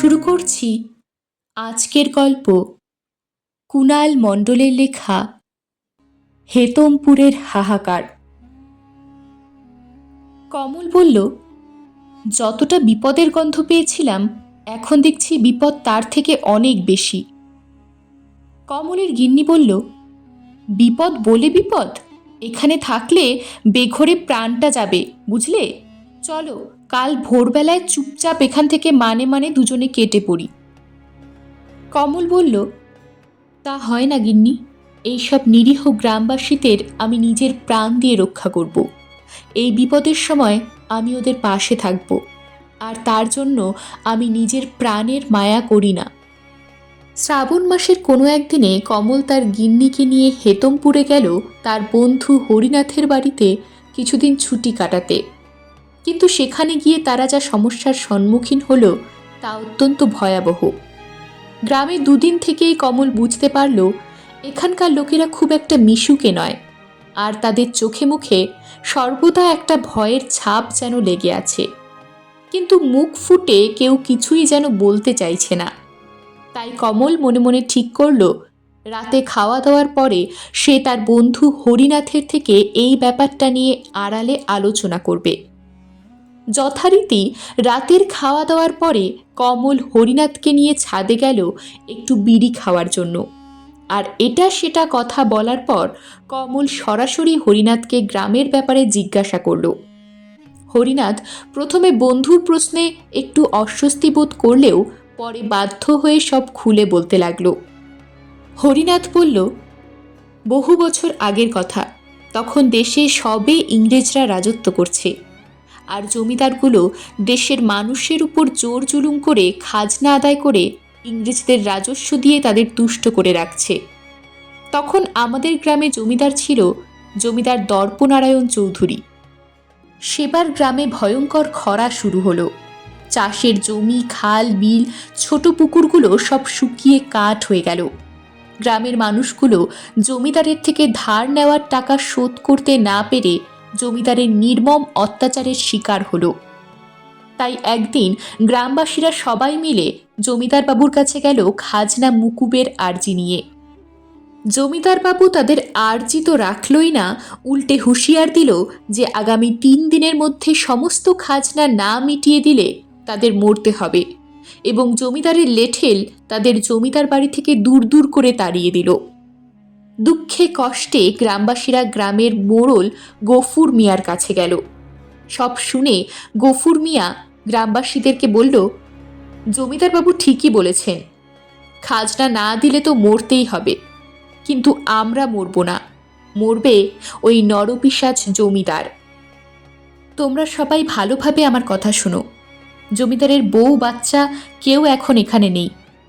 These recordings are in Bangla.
শুরু করছি আজকের গল্প। কুনাল মণ্ডলের লেখা, হেতমপুরের হাহাকার। কমল বলল, যতটা বিপদের গন্ধ পেয়েছিলাম, এখন দেখছি বিপদ তার থেকে অনেক বেশি। কমলের গিন্নি বলল, বিপদ বলে বিপদ? এখানে থাকলে বেঘরে প্রাণটা যাবে, বুঝলে? চলো কাল ভোরবেলায় চুপচাপ এখান থেকে মানে মানে দুজনে কেটে পড়ি। কমল বলল, তা হয় না গিন্নি, এইসব নিরীহ গ্রামবাসীদের আমি নিজের প্রাণ দিয়ে রক্ষা করব। এই বিপদের সময় আমি ওদের পাশে থাকব, আর তার জন্য আমি নিজের প্রাণের মায়া করি না। শ্রাবণ মাসের কোনো একদিনে কমল তার গিন্নিকে নিয়ে হেতমপুরে গেল তার বন্ধু হরিনাথের বাড়িতে কিছুদিন ছুটি কাটাতে। কিন্তু সেখানে গিয়ে তারা যা সমস্যার সম্মুখীন হলো তা অত্যন্ত ভয়াবহ। গ্রামে দুদিন থেকেই কমল বুঝতে পারল, এখানকার লোকেরা খুব একটা মিশুকে নয়, আর তাদের চোখে মুখে সর্বদা একটা ভয়ের ছাপ যেন লেগে আছে। কিন্তু মুখ ফুটে কেউ কিছুই যেন বলতে চাইছে না। তাই কমল মনে মনে ঠিক করল, রাতে খাওয়া দাওয়ার পরে সে তার বন্ধু হরিনাথের থেকে এই ব্যাপারটা নিয়ে আড়ালে আলোচনা করবে। যথারীতি রাতের খাওয়া দাওয়ার পরে কমল হরিনাথকে নিয়ে ছাদে গেল একটু বিড়ি খাওয়ার জন্য। আর এটা সেটা কথা বলার পর কমল সরাসরি হরিনাথকে গ্রামের ব্যাপারে জিজ্ঞাসা করল। হরিনাথ প্রথমে বন্ধুর প্রশ্নে একটু অস্বস্তি বোধ করলেও পরে বাধ্য হয়ে সব খুলে বলতে লাগল। হরিনাথ বলল, বহু বছর আগের কথা। তখন দেশে সবে ইংরেজরা রাজত্ব করছে। আর জমিদারগুলো দেশের মানুষের উপর জোর জুলুম করে খাজনা আদায় করে ইংরেজদের রাজস্ব দিয়ে তাদের তুষ্ট করে রাখছে। তখন আমাদের গ্রামে জমিদার ছিল জমিদার দর্পনারায়ণ চৌধুরী। সেবার গ্রামে ভয়ঙ্কর খরা শুরু হলো। চাষের জমি, খাল, বিল, ছোট পুকুরগুলো সব শুকিয়ে কাঠ হয়ে গেল। গ্রামের মানুষগুলো জমিদারের থেকে ধার নেওয়ার টাকা শোধ করতে না পেরে জমিদারের নির্মম অত্যাচারের শিকার হলো। তাই একদিন গ্রামবাসীরা সবাই মিলে জমিদার বাবুর কাছে গেল খাজনা মুকুবের আর্জি নিয়ে। জমিদার বাবু তাদের আর্জি তো রাখলই না, উল্টে হুঁশিয়ার দিল যে আগামী তিন দিনের মধ্যে সমস্ত খাজনা না মিটিয়ে দিলে তাদের মরতে হবে এবং জমিদারের লেঠেল তাদের জমিদার বাড়ি থেকে দূর দূর করে তাড়িয়ে দিল। দুঃখে কষ্টে গ্রামবাসীরা গ্রামের মোড়ল গফুর মিয়ার কাছে গেল। সব শুনে গফুর মিয়া গ্রামবাসীদেরকে বলল জমিদারবাবু ঠিকই বলেছেন, খাজনা না দিলে তো মরতেই হবে। কিন্তু আমরা মরব না, মরবে ওই নরপিসাচ জমিদার। তোমরা সবাই ভালোভাবে আমার কথা শোনো। জমিদারের বউ বাচ্চা কেউ এখন এখানে নেই।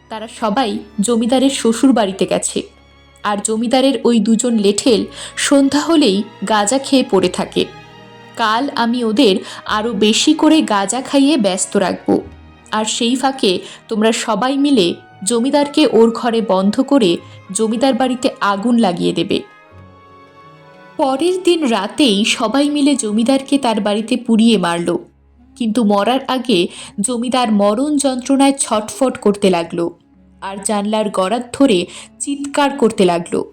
তারা সবাই জমিদারের শ্বশুর বাড়িতে গেছে। আর জমিদারের ওই দুজন লেঠেল সন্ধ্যা হলেই গাঁজা খেয়ে পড়ে থাকে। কাল আমি ওদের আরও বেশি করে গাঁজা খাইয়ে ব্যস্ত রাখব। আর সেই ফাঁকে তোমরা সবাই মিলে জমিদারকে ওর ঘরে বন্ধ করে জমিদার বাড়িতে আগুন লাগিয়ে দেবে। পরের দিন রাতেই সবাই মিলে জমিদারকে তার বাড়িতে পুড়িয়ে মারল। কিন্তু মরার আগে জমিদার মরণ যন্ত্রণায় ছটফট করতে লাগল। আর জানলার গড়াত ধরে চিৎকার করতে লাগল।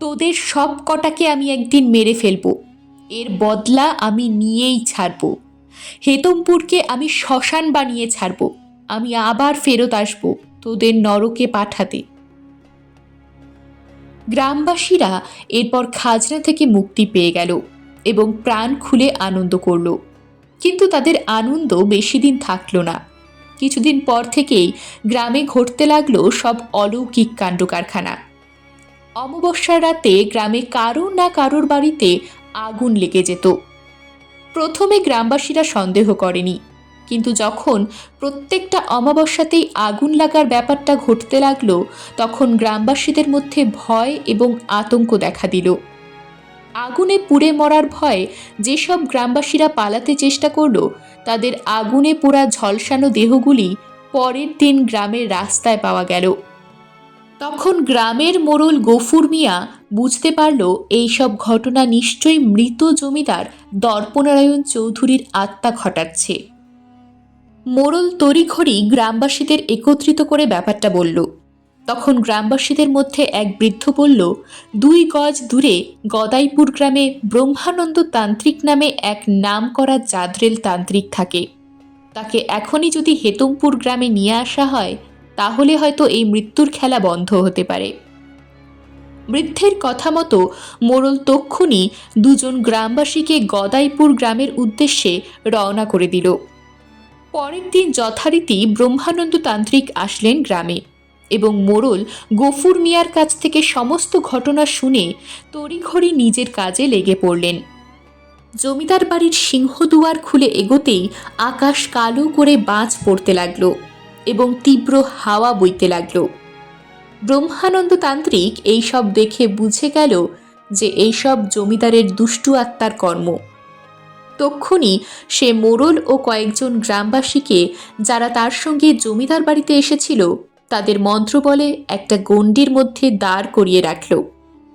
তোদের সব কটাকে আমি একদিন মেরে ফেলব। এর বদলা আমি নিয়েই ছাড়ব। হেতমপুরকে আমি শ্মশান বানিয়ে ছাড়ব। আমি আবার ফেরত আসব তোদের নরকে পাঠাতে। গ্রামবাসীরা এরপর খাজনা থেকে মুক্তি পেয়ে গেল এবং প্রাণ খুলে আনন্দ করল। কিন্তু তাদের আনন্দ বেশি দিন থাকল না। কিছুদিন পর থেকেই গ্রামে ঘটতে লাগল সব অলৌকিক কাণ্ড কারখানা। অমাবস্যার রাতে গ্রামে কারোর না কারোর বাড়িতে আগুন লেগে যেত। প্রথমে গ্রামবাসীরা সন্দেহ করেনি, কিন্তু যখন প্রত্যেকটা অমাবস্যাতেই আগুন লাগার ব্যাপারটা ঘটতে লাগল, তখন গ্রামবাসীদের মধ্যে ভয় এবং আতঙ্ক দেখা দিল। আগুনে পুড়ে মরার ভয়ে যেসব গ্রামবাসীরা পালাতে চেষ্টা করল, তাদের আগুনে পোড়া ঝলসানো দেহগুলি পরের দিন গ্রামের রাস্তায় পাওয়া গেল। তখন গ্রামের মোড়ল গফুর মিয়া বুঝতে পারল এইসব ঘটনা নিশ্চয়ই মৃত জমিদার দর্পনারায়ণ চৌধুরীর আত্মা ঘটাচ্ছে। মোড়ল তড়িঘড়ি গ্রামবাসীদের একত্রিত করে ব্যাপারটা বলল। তখন গ্রামবাসীদের মধ্যে এক বৃদ্ধ বলল, দুই গজ দূরে গদাইপুর গ্রামে ব্রহ্মানন্দ তান্ত্রিক নামে এক নাম করা জাদরেল তান্ত্রিক থাকে। তাকে এখনই যদি হেতমপুর গ্রামে নিয়ে আসা হয়, তাহলে হয়তো এই মৃত্যুর খেলা বন্ধ হতে পারে বৃদ্ধের কথা মতো মোড়ল তক্ষুনি দুজন গ্রামবাসীকে গদাইপুর গ্রামের উদ্দেশ্যে রওনা করে দিল। পরের দিন যথারীতি ব্রহ্মানন্দ তান্ত্রিক আসলেন গ্রামে। এবং মোড়ল গফুর মিয়ার কাছ থেকে সমস্ত ঘটনা শুনে তড়িঘড়ি নিজের কাজে লেগে পড়লেন। জমিদার বাড়ির সিংহদুয়ার খুলে এগোতেই আকাশ কালো করে বাজ পড়তে লাগল এবং তীব্র হাওয়া বইতে লাগল। ব্রহ্মানন্দ তান্ত্রিক এইসব দেখে বুঝে গেল যে এইসব জমিদারের দুষ্টু আত্মার কর্ম। তক্ষুনি সে মোড়ল ও কয়েকজন গ্রামবাসীকে যারা তার সঙ্গে জমিদার বাড়িতে এসেছিল তাদের মন্ত্র বলে একটা গণ্ডির মধ্যে দাঁড় করিয়ে রাখল,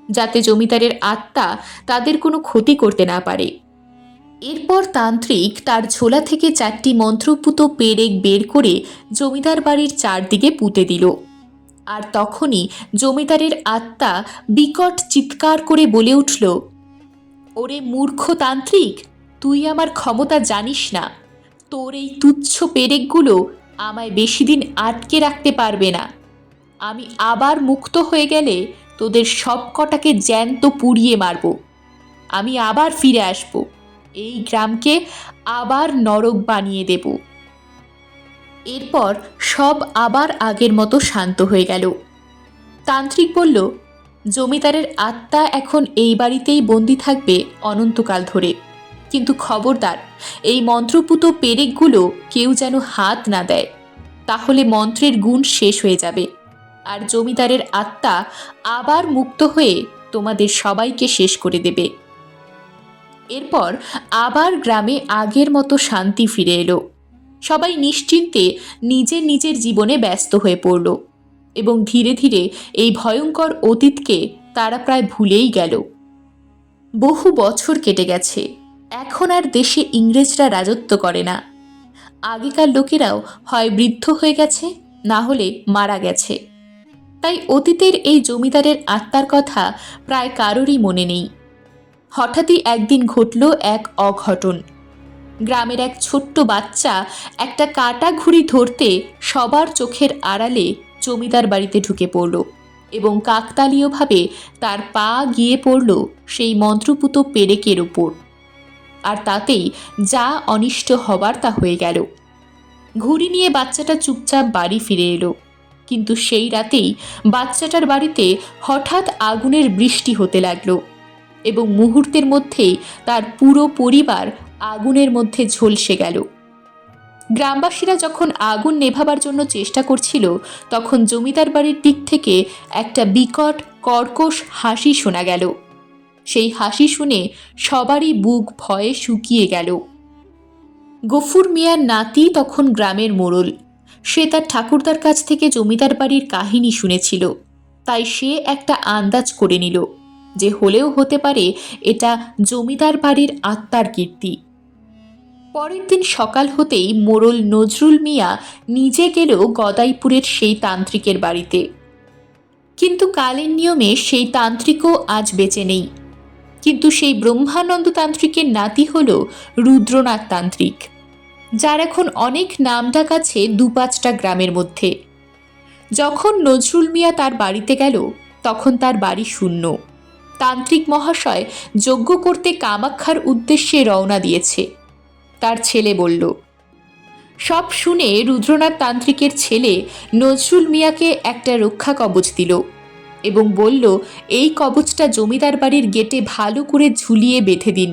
যাতে জমিদারের আত্মা তাদের কোনো ক্ষতি করতে না পারে। এরপর তান্ত্রিক তার ঝোলা থেকে চারটি মন্ত্রপুত পেরেক বের করে জমিদার বাড়ির চারদিকে পুঁতে দিল। আর তখনই জমিদারের আত্মা বিকট চিৎকার করে বলে উঠল, ওরে মূর্খ তান্ত্রিক, তুই আমার ক্ষমতা জানিস না। তোর এই তুচ্ছ পেরেকগুলো আমায় বেশি দিন আটকে রাখতে পারবে না। আমি আবার মুক্ত হয়ে গেলে তোদের সব কটাকে জ্যান্ত পুড়িয়ে মারব। আমি আবার ফিরে আসব। এই গ্রামকে আবার নরক বানিয়ে দেব। এরপর সব আবার আগের মতো শান্ত হয়ে গেল। তান্ত্রিক বলল, জমিদারের আত্মা এখন এই বাড়িতেই বন্দি থাকবে অনন্তকাল ধরে। কিন্তু খবরদার, এই মন্ত্রপুত পেরেকগুলো কেউ যেন হাত না দেয়। তাহলে মন্ত্রের গুণ শেষ হয়ে যাবে। আর জমিদারের আত্মা আবার মুক্ত হয়ে তোমাদের সবাইকে শেষ করে দেবে। এরপর আবার গ্রামে আগের মতো শান্তি ফিরে এলো। সবাই নিশ্চিন্তে নিজের নিজের জীবনে ব্যস্ত হয়ে পড়ল এবং ধীরে ধীরে এই ভয়ঙ্কর অতীতকে তারা প্রায় ভুলেই গেল। বহু বছর কেটে গেছে। এখন আর দেশে ইংরেজরা রাজত্ব করে না। আগেকার লোকেরাও হয় বৃদ্ধ হয়ে গেছে, না হলে মারা গেছে। তাই অতীতের এই জমিদারের আত্মার কথা প্রায় কারোরই মনে নেই। হঠাৎই একদিন ঘটল এক অঘটন। গ্রামের এক ছোট্ট বাচ্চা একটা কাটা ঘুড়ি ধরতে সবার চোখের আড়ালে জমিদার বাড়িতে ঢুকে পড়ল এবং কাকতালীয়ভাবে তার পা গিয়ে পড়ল সেই মন্ত্রপুত পেরেকের উপর আর তাতেই যা অনিষ্ট হবার তা হয়ে গেল। ঘুড়ি নিয়ে বাচ্চাটা চুপচাপ বাড়ি ফিরে এলো। কিন্তু সেই রাতেই বাচ্চাটার বাড়িতে হঠাৎ আগুনের বৃষ্টি হতে লাগল এবং মুহূর্তের মধ্যেই তার পুরো পরিবার আগুনের মধ্যে ঝলসে গেল। গ্রামবাসীরা যখন আগুন নেভাবার জন্য চেষ্টা করছিল, তখন জমিদার বাড়ির দিক থেকে একটা বিকট কর্কশ হাসি শোনা গেল। সেই হাসি শুনে সবারই বুক ভয়ে শুকিয়ে গেল। গফুর মিয়ার নাতি তখন গ্রামের মোড়ল। সে তার ঠাকুরদার কাছ থেকে জমিদার বাড়ির কাহিনী শুনেছিল। তাই সে একটা আন্দাজ করে নিল যে হলেও হতে পারে এটা জমিদার বাড়ির আত্মার কীর্তি। পরের দিন সকাল হতেই মোড়ল নজরুল মিয়া নিজে গেল গদাইপুরের সেই তান্ত্রিকের বাড়িতে। কিন্তু কালের নিয়মে সেই তান্ত্রিকও আজ বেঁচে নেই। কিন্তু সেই ব্রহ্মানন্দ তান্ত্রিকের নাতি হল রুদ্রনাথ তান্ত্রিক যার এখন অনেক নামডাক আছে দু পাঁচটা গ্রামের মধ্যে। যখন নজরুল মিয়া তার বাড়িতে গেল, তখন তার বাড়ি শূন্য। তান্ত্রিক মহাশয় যজ্ঞ করতে কামাক্ষার উদ্দেশ্যে রওনা দিয়েছে। তার ছেলে বলল, সব শুনে রুদ্রনাথ তান্ত্রিকের ছেলে নজরুল মিয়াকে একটা রক্ষা কবচ দিল। এবং বলল, এই কবচটা জমিদার বাড়ির গেটে ভালো করে ঝুলিয়ে বেঁধে দিন।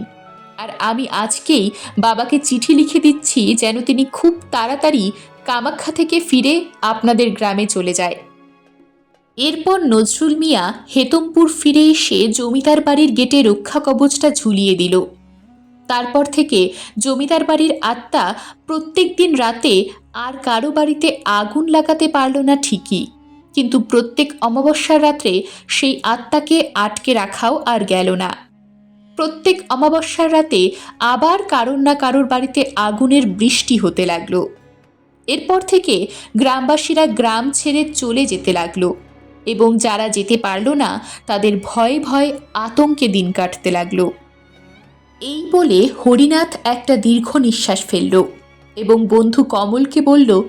আর আমি আজকেই বাবাকে চিঠি লিখে দিচ্ছি যেন তিনি খুব তাড়াতাড়ি কামাখ্যা থেকে ফিরে আপনাদের গ্রামে চলে যায়। এরপর নজরুল মিয়া হেতমপুর ফিরে এসে জমিদার বাড়ির গেটে রক্ষা কবচটা ঝুলিয়ে দিল। তারপর থেকে জমিদার বাড়ির আত্মা প্রত্যেক দিন রাতে আর কারও বাড়িতে আগুন লাগাতে পারল না ঠিকই। কিন্তু প্রত্যেক অমাবস্যার রাত্রে সেই আত্মাকে আটকে রাখাও আর গেল না। প্রত্যেক অমাবস্যার রাতে আবার কারোর না কারোর বাড়িতে আগুনের বৃষ্টি হতে লাগল। এরপর থেকে গ্রামবাসীরা গ্রাম ছেড়ে চলে যেতে লাগল এবং যারা যেতে পারল না, তাদের ভয়ে ভয়ে আতঙ্কে দিন কাটতে লাগল। এই বলে হরিনাথ একটা দীর্ঘ নিঃশ্বাস ফেলল এবং বন্ধু কমলকে বলল,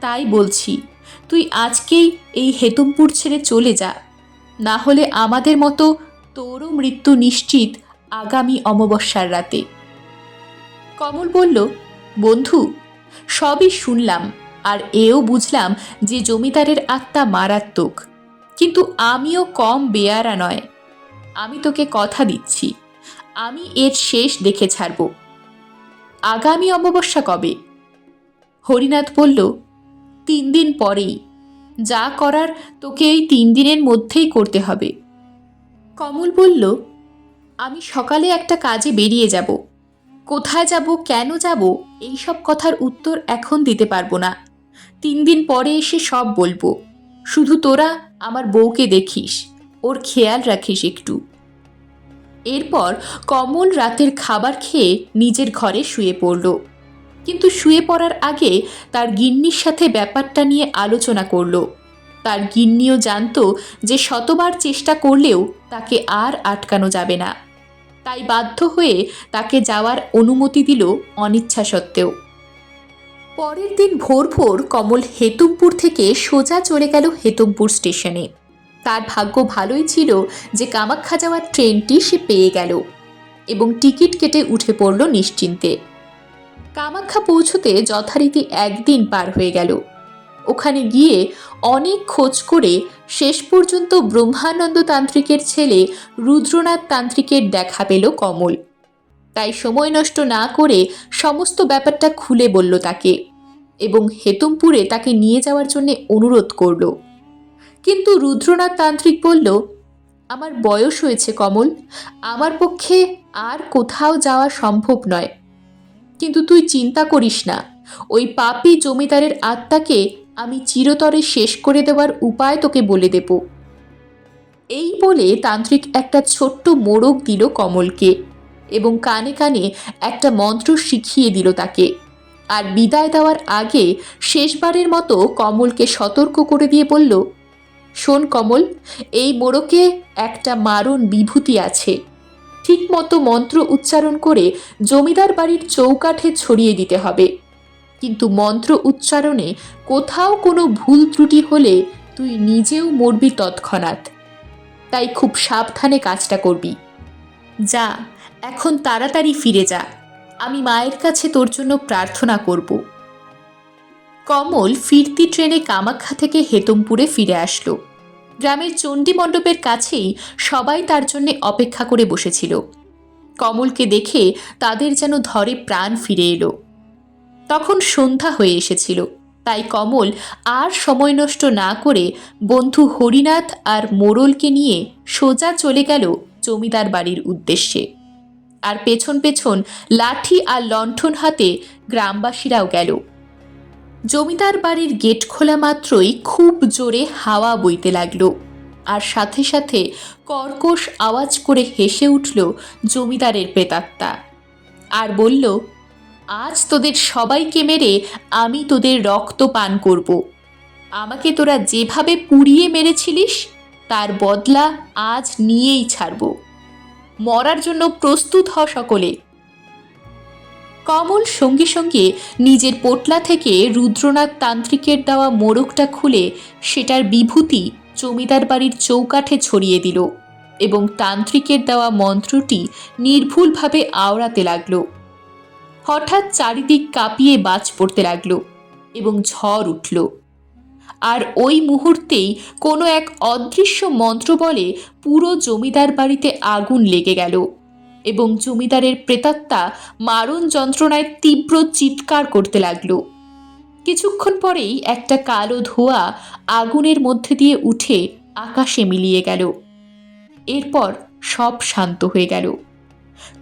তাই বলছি তুই আজকেই এই হেতুমপুর ছেড়ে চলে যা। না হলে আমাদের মতো তোরও মৃত্যু নিশ্চিত আগামী অমাবস্যার রাতে। কমল বলল, বন্ধু, সবই শুনলাম আর এও বুঝলাম যে জমিদারের আত্মা মারাত্মক। কিন্তু আমিও কম বেয়ারা নয়। আমি তোকে কথা দিচ্ছি। আমি এর শেষ দেখে ছাড়ব। আগামী অমাবস্যা কবে? হরিনাথ বলল তিন দিন পরেই। যা করার তোকে এই তিন দিনের মধ্যেই করতে হবে। কমল বলল, আমি সকালে একটা কাজে বেরিয়ে যাব। কোথায় যাব, কেন যাব এই সব কথার উত্তর এখন দিতে পারব না। তিন দিন পরে এসে সব বলব। শুধু তোরা আমার বউকে দেখিস, ওর খেয়াল রাখিস একটু। এরপর কমল রাতের খাবার খেয়ে নিজের ঘরে শুয়ে পড়ল। কিন্তু শুয়ে পড়ার আগে তার গিন্নির সাথে ব্যাপারটা নিয়ে আলোচনা করল। তার গিন্নিও জানতো যে শতবার চেষ্টা করলেও তাকে আর আটকানো যাবে না। তাই বাধ্য হয়ে তাকে যাওয়ার অনুমতি দিল অনিচ্ছা সত্ত্বেও। পরের দিন ভোর ভোর কমল হেতুমপুর থেকে সোজা চলে গেল হেতুমপুর স্টেশনে। তার ভাগ্য ভালোই ছিল যে কামাখ্যা যাওয়ার ট্রেনটি সে পেয়ে গেল এবং টিকিট কেটে উঠে পড়ল নিশ্চিন্তে। কামাখ্যা পৌঁছতে যথারীতি একদিন পার হয়ে গেল। ওখানে গিয়ে অনেক খোঁজ করে শেষ পর্যন্ত ব্রহ্মানন্দ তান্ত্রিকের ছেলে রুদ্রনাথ তান্ত্রিকের দেখা পেল কমল। তাই সময় নষ্ট না করে সমস্ত ব্যাপারটা খুলে বলল তাকে এবং হেতুমপুরে তাকে নিয়ে যাওয়ার জন্য অনুরোধ করল। কিন্তু রুদ্রনাথ তান্ত্রিক বলল, আমার বয়স হয়েছে কমল। আমার পক্ষে আর কোথাও যাওয়া সম্ভব নয়। কিন্তু তুই চিন্তা করিস না। ওই পাপি জমিদারের আত্মাকে আমি চিরতরে শেষ করে দেওয়ার উপায় তোকে বলে দেব। এই বলে তান্ত্রিক একটা ছোট্ট মোড়ক দিল কমলকে এবং কানে কানে একটা মন্ত্র শিখিয়ে দিল তাকে। আর বিদায় দেওয়ার আগে শেষবারের মতো কমলকে সতর্ক করে দিয়ে বলল, শোন কমল, এই মোড়কে একটা মারণ বিভূতি আছে। ঠিকমতো মন্ত্র উচ্চারণ করে জমিদার বাড়ির চৌকাঠে ছড়িয়ে দিতে হবে। কিন্তু মন্ত্র উচ্চারণে কোথাও কোনো ভুল ত্রুটি হলে তুই নিজেও মরবি তৎক্ষণাৎ। তাই খুব সাবধানে কাজটা করবি। যা, এখন তাড়াতাড়ি ফিরে যা। আমি মায়ের কাছে তোর জন্য প্রার্থনা করব। কমল ফিরতি ট্রেনে কামাখ্যা থেকে হেতমপুরে ফিরে আসলো। গ্রামের চণ্ডী মণ্ডপের কাছেই সবাই তার জন্যে অপেক্ষা করে বসেছিল। কমলকে দেখে তাদের যেন ধরে প্রাণ ফিরে এলো। তখন সন্ধ্যা হয়ে এসেছিল, তাই কমল আর সময় নষ্ট না করে বন্ধু হরিনাথ আর মোড়লকে নিয়ে সোজা চলে গেল জমিদার বাড়ির উদ্দেশ্যে। আর পেছন পেছন লাঠি আর লণ্ঠন হাতে গ্রামবাসীরাও গেল। জমিদার বাড়ির গেট খোলা মাত্রই খুব জোরে হাওয়া বইতে লাগল। আর সাথে সাথে কর্কশ আওয়াজ করে হেসে উঠল জমিদারের প্রেতাত্মা। আর বলল, আজ তোদের সবাইকে মেরে আমি তোদের রক্ত পান করব। আমাকে তোরা যেভাবে পুড়িয়ে মেরেছিলিস, তার বদলা আজ নিয়েই ছাড়ব। মরার জন্য প্রস্তুত হ সকলে। কমল সঙ্গে সঙ্গে নিজের পোটলা থেকে রুদ্রনাথ তান্ত্রিকের দেওয়া মোড়কটা খুলে সেটার বিভূতি জমিদার বাড়ির চৌকাঠে ছড়িয়ে দিল এবং তান্ত্রিকের দেওয়া মন্ত্রটি নির্ভুলভাবে আওড়াতে লাগল। হঠাৎ চারিদিক কাঁপিয়ে বাজ পড়তে লাগল এবং ঝড় উঠল। আর ওই মুহূর্তেই কোনো এক অদৃশ্য মন্ত্র বলে পুরো জমিদার বাড়িতে আগুন লেগে গেল। এবং জমিদারের প্রেতাত্মা মারণ যন্ত্রণায় তীব্র চিৎকার করতে লাগল। কিছুক্ষণ পরেই একটা কালো ধোঁয়া আগুনের মধ্যে দিয়ে উঠে আকাশে মিলিয়ে গেল। এরপর সব শান্ত হয়ে গেল।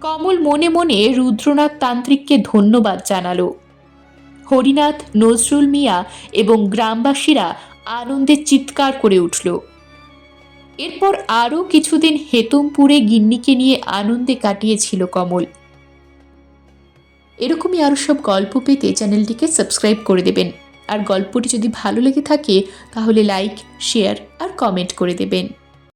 কমল মনে মনে রুদ্রনাথ তান্ত্রিককে ধন্যবাদ জানালো। হরিনাথ, নজরুল মিয়া এবং গ্রামবাসীরা আনন্দে চিৎকার করে উঠল। এরপর আরও কিছুদিন হেতুমপুরে গিন্নিকে নিয়ে আনন্দে কাটিয়েছিল কমল। এরকমই আরও সব গল্প পেতে চ্যানেলটিকে সাবস্ক্রাইব করে দেবেন। আর গল্পটি যদি ভালো লেগে থাকে, তাহলে লাইক, শেয়ার আর কমেন্ট করে দেবেন।